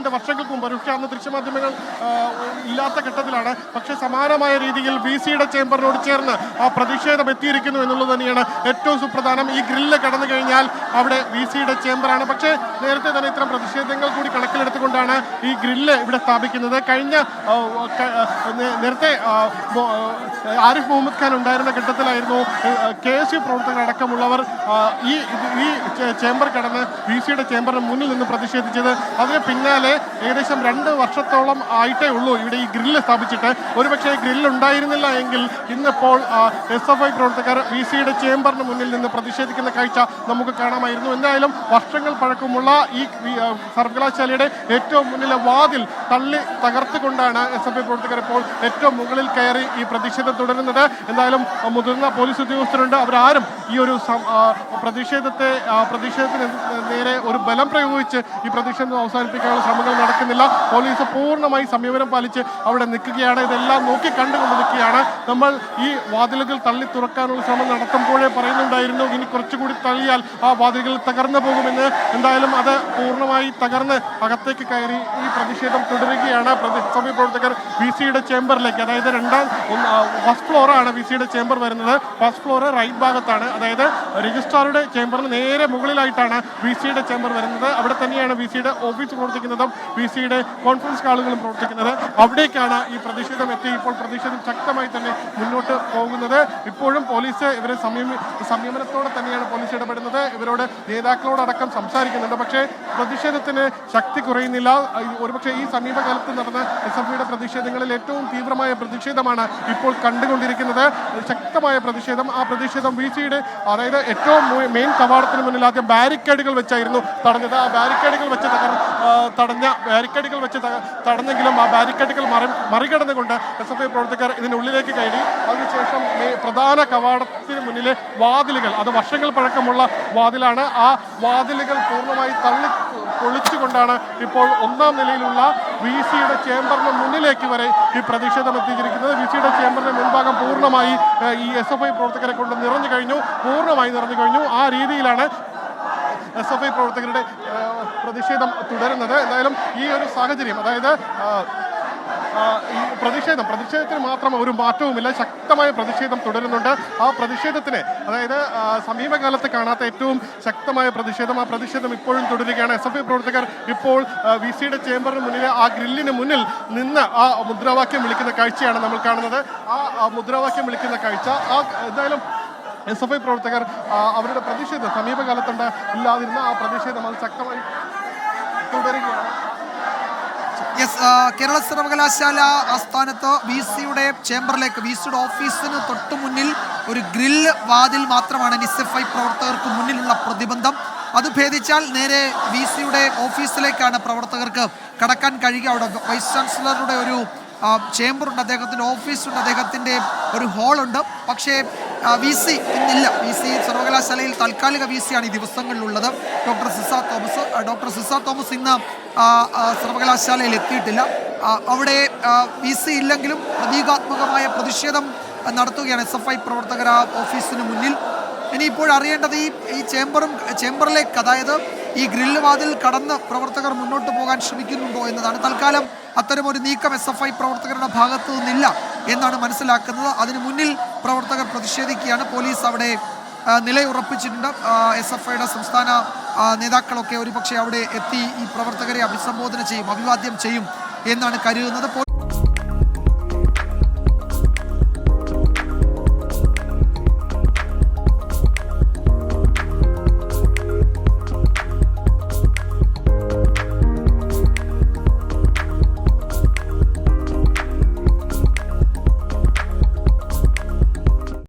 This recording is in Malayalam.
രണ്ട് വർഷങ്ങൾക്ക് മുമ്പ് പക്ഷേ അന്ന് ദൃശ്യമാധ്യമങ്ങൾ ഇല്ലാത്ത ഘട്ടത്തിലാണ്. പക്ഷേ സമാനമായ രീതിയിൽ വി സിയുടെ ചേംബറിനോട് ചേർന്ന് ആ പ്രതിഷേധം എത്തിയിരിക്കുന്നു എന്നുള്ളത് തന്നെയാണ് ഏറ്റവും സുപ്രധാനം. ഈ ഗ്രില്ല് കടന്നു കഴിഞ്ഞാൽ അവിടെ വി സിയുടെ ചേംബറാണ്. പക്ഷേ നേരത്തെ തന്നെ ഇത്തരം പ്രതിഷേധങ്ങൾ കൂടി കണക്കിലെടുത്തുകൊണ്ടാണ് ഈ ഗ്രില്ല് ഇവിടെ സ്ഥാപിക്കുന്നത്. കഴിഞ്ഞ നേരത്തെ ആരിഫ് മുഹമ്മദ് ഖാൻ ഉണ്ടായിരുന്ന ഘട്ടത്തിലായിരുന്നു കെ എസ് യു പ്രവർത്തകരടക്കമുള്ളവർ ആ, ഈ ഈ ചേംബർ കടന്ന് വി സിയുടെ ചേംബറിന് മുന്നിൽ നിന്ന് പ്രതിഷേധിച്ചത് അതിന് പിന്നാലെ ഏകദേശം രണ്ട് വർഷത്തോളം ആയിട്ടേ ഉള്ളൂ ഇവിടെ ഈ ഗ്രില്ല് സ്ഥാപിച്ചിട്ട്. ഒരുപക്ഷെ ഗ്രില്ല് ഉണ്ടായിരുന്നില്ല എങ്കിൽ ഇന്നിപ്പോൾ എസ് എഫ് ഐ പ്രവർത്തകർ വി സിയുടെ ചേംബറിന് മുന്നിൽ നിന്ന് പ്രതിഷേധിക്കുന്ന കാഴ്ച നമുക്ക് കാണാമായിരുന്നു. എന്തായാലും വർഷങ്ങൾ പഴക്കമുള്ള ഈ സർവകലാശാലയുടെ ഏറ്റവും മുന്നിലെ വാതിൽ തള്ളി തകർത്തുകൊണ്ടാണ് എസ് എഫ് ഐ പ്രവർത്തകർ ഇപ്പോൾ ഏറ്റവും മുകളിൽ കയറി ഈ പ്രതിഷേധം തുടരുന്നത്. എന്തായാലും മുതിർന്ന പോലീസ് ഉദ്യോഗസ്ഥരുണ്ട്. അവരാരും ഈ ഒരു പ്രതിഷേധത്തെ പ്രതിഷേധത്തിന് നേരെ ഒരു ബലം പ്രയോഗിച്ച് ഈ പ്രതിഷേധം അവസാനിപ്പിക്കാനുള്ള ശ്രമങ്ങൾ നടക്കുന്നില്ല. പോലീസ് പൂർണമായി സംയമനം പാലിച്ച് അവിടെ നിൽക്കുകയാണ്. ഇതെല്ലാം നോക്കി കണ്ടുകൊണ്ട് നിൽക്കുകയാണ്. നമ്മൾ ഈ വാതിലുകൾ തള്ളി തുറക്കാനുള്ള ശ്രമം നടത്തുമ്പോഴേ പറയുന്നുണ്ടായിരുന്നു ഇനി കുറച്ചുകൂടി തള്ളിയാൽ ആ വാതിലുകൾ തകർന്നു പോകുമെന്ന്. എന്തായാലും അത് പൂർണമായി തകർന്ന് അകത്തേക്ക് കയറി ഈ പ്രതിഷേധം തുടരുകയാണ്. പ്രതിസഭ പ്രവർത്തകർ വി സിയുടെ ചേംബറിലേക്ക് അതായത് രണ്ടാം ഫസ്റ്റ് ഫ്ലോറാണ് വി സിയുടെ ചേംബർ വരുന്നത്. ഫസ്റ്റ് ഫ്ലോർ റൈറ്റ് ഭാഗത്താണ്. അതായത് രജിസ്ട്രാറുടെ ചേംബറിന് നേരെ മുകളിലായിട്ടാണ് വി സിയുടെ ചേംബർ വരുന്നത്. അവിടെ തന്നെയാണ് വി സിയുടെ ഓഫീസ് പ്രവർത്തിക്കുന്നതും വി സിയുടെ കോൺഫറൻസ് ഹാളുകളും പ്രവർത്തിക്കുന്നത്. അവിടേക്കാണ് ഈ പ്രതിഷേധം എത്തി. ഇപ്പോൾ പ്രതിഷേധം ശക്തമായി തന്നെ മുന്നോട്ട് പോകുന്നത്. ഇപ്പോഴും പോലീസ് ഇവരെ സംയമി സംയമനത്തോടെ തന്നെയാണ് പോലീസ് ഇടപെടുന്നത്. ഇവരോട് നേതാക്കളോടക്കം സംസാരിക്കുന്നുണ്ട്. പക്ഷേ പ്രതിഷേധത്തിന് ശക്തി കുറയുന്നില്ല. ഒരുപക്ഷെ ഈ സമീപകാലത്ത് നടന്ന എസ് എഫ് ഐയുടെ പ്രതിഷേധങ്ങളിൽ ഏറ്റവും തീവ്രമായ പ്രതിഷേധമാണ് ഇപ്പോൾ കണ്ടുകൊണ്ടിരിക്കുന്നത്. ശക്തമായ പ്രതിഷേധം. ആ പ്രതിഷേധം വി സിയുടെ അതായത് മെയിൻ കവാടത്തിന് മുന്നിൽ ആദ്യം ബാരിക്കേഡുകൾ വെച്ചായിരുന്നു തടഞ്ഞത്. ആ ബാരിക്കേഡുകൾ വെച്ച് തകർ തടഞ്ഞ ബാരിക്കേഡുകൾ വെച്ച് തടഞ്ഞെങ്കിലും ആ ബാരിക്കേഡുകൾ മറി മറികടന്നുകൊണ്ട് എസ് എഫ് ഐ പ്രവർത്തകർ ഇതിനുള്ളിലേക്ക് കയറി. അതിനുശേഷം പ്രധാന കവാടത്തിന് മുന്നിലെ വാതിലുകൾ അത് വർഷങ്ങൾ പഴക്കമുള്ള വാതിലാണ്. ആ വാതിലുകൾ പൂർണമായി തള്ളി പൊളിച്ചുകൊണ്ടാണ് ഇപ്പോൾ ഒന്നാം നിലയിലുള്ള വി സിയുടെ ചേംബറിന് മുന്നിലേക്ക് വരെ ഈ പ്രതിഷേധം എത്തിച്ചിരിക്കുന്നത് വി സിയുടെ ചേംബറിന്റെ മുൻഭാഗം പൂർണമായി ഈ എസ് എഫ് ഐ പ്രവർത്തകരെ കൊണ്ട് നിറഞ്ഞു കഴിഞ്ഞു. പൂർണമായി നിറഞ്ഞു കഴിഞ്ഞു. ആ രീതിയിലാണ് എസ് എഫ് ഐ പ്രവർത്തകരുടെ പ്രതിഷേധം തുടരുന്നത്. എന്തായാലും ഈ ഒരു സാഹചര്യം അതായത് ഈ പ്രതിഷേധം പ്രതിഷേധത്തിന് മാത്രം ഒരു മാറ്റവുമില്ല. ശക്തമായ പ്രതിഷേധം തുടരുന്നുണ്ട്. ആ പ്രതിഷേധത്തിന് അതായത് സമീപകാലത്ത് കാണാത്ത ഏറ്റവും ശക്തമായ പ്രതിഷേധം ആ പ്രതിഷേധം ഇപ്പോഴും തുടരുകയാണ്. എസ് എഫ് ഐ പ്രവർത്തകർ ഇപ്പോൾ വി സിയുടെ ചേംബറിന് മുന്നിൽ ആ ഗ്രില്ലിന് മുന്നിൽ നിന്ന് ആ മുദ്രാവാക്യം വിളിക്കുന്ന കാഴ്ചയാണ് നമ്മൾ കാണുന്നത്. ആ മുദ്രാവാക്യം വിളിക്കുന്ന കാഴ്ച ആ എന്തായാലും എസ് എഫ് ഐ പ്രവർത്തകർ അവരുടെ പ്രതിഷേധം സമീപകാലത്തുണ്ട്. ഇല്ലാതിരുന്ന ആ പ്രതിഷേധം അത് ശക്തമായി തുടരുകയാണ്. യെസ് കേരള സർവകലാശാല ആസ്ഥാനത്ത് വി സിയുടെ ചേംബറിലേക്ക് വി സിയുടെ ഓഫീസിന് തൊട്ടു മുന്നിൽ ഒരു ഗ്രില്ല് വാതിൽ മാത്രമാണ് എസ് ഐ പ്രവർത്തകർക്ക് മുന്നിലുള്ള പ്രതിബന്ധം. അത് ഭേദിച്ചാൽ നേരെ വി സിയുടെ ഓഫീസിലേക്കാണ് പ്രവർത്തകർക്ക് കടക്കാൻ കഴിയുക. അവിടെ വൈസ് ചാൻസലറുടെ ഒരു ചേംബറുണ്ട് അദ്ദേഹത്തിന്റെ ഓഫീസുണ്ട് അദ്ദേഹത്തിന്റെ ഒരു ഹാളുണ്ട് പക്ഷേ വി സി ഇന്നില്ല. വി സി സർവകലാശാലയിൽ താൽക്കാലിക വി സിയാണ് ഈ ദിവസങ്ങളിലുള്ളത്. ഡോക്ടർ സിസ തോമസ് ഡോക്ടർ സിസ തോമസ് ഇന്ന് സർവകലാശാലയിൽ എത്തിയിട്ടില്ല. അവിടെ വി സി ഇല്ലെങ്കിലും പ്രതീകാത്മകമായ പ്രതിഷേധം നടത്തുകയാണ് എസ് എഫ് ഐ പ്രവർത്തകർ ഓഫീസിന് മുന്നിൽ. ഇനിയിപ്പോൾ അറിയേണ്ടത് ഈ ഈ ചേംബറും ചേംബറിലേക്ക് അതായത് ഈ ഗ്രില്ല് വാതിൽ കടന്ന് പ്രവർത്തകർ മുന്നോട്ട് പോകാൻ ശ്രമിക്കുന്നുണ്ടോ എന്നതാണ്. തൽക്കാലം അത്തരമൊരു നീക്കം എസ് എഫ് ഐ പ്രവർത്തകരുടെ ഭാഗത്തു നിന്നില്ല എന്നാണ് മനസ്സിലാക്കുന്നത്. അതിന് മുന്നിൽ പ്രവർത്തകർ പ്രതിഷേധിക്കുകയാണ്. പോലീസ് അവിടെ നിലയുറപ്പിച്ചിട്ടുണ്ട്. എസ് എഫ് ഐയുടെ സംസ്ഥാന നേതാക്കളൊക്കെ ഒരുപക്ഷെ അവിടെ എത്തി ഈ പ്രവർത്തകരെ അഭിസംബോധന ചെയ്യും അഭിവാദ്യം ചെയ്യും എന്നാണ് കരുതുന്നത്.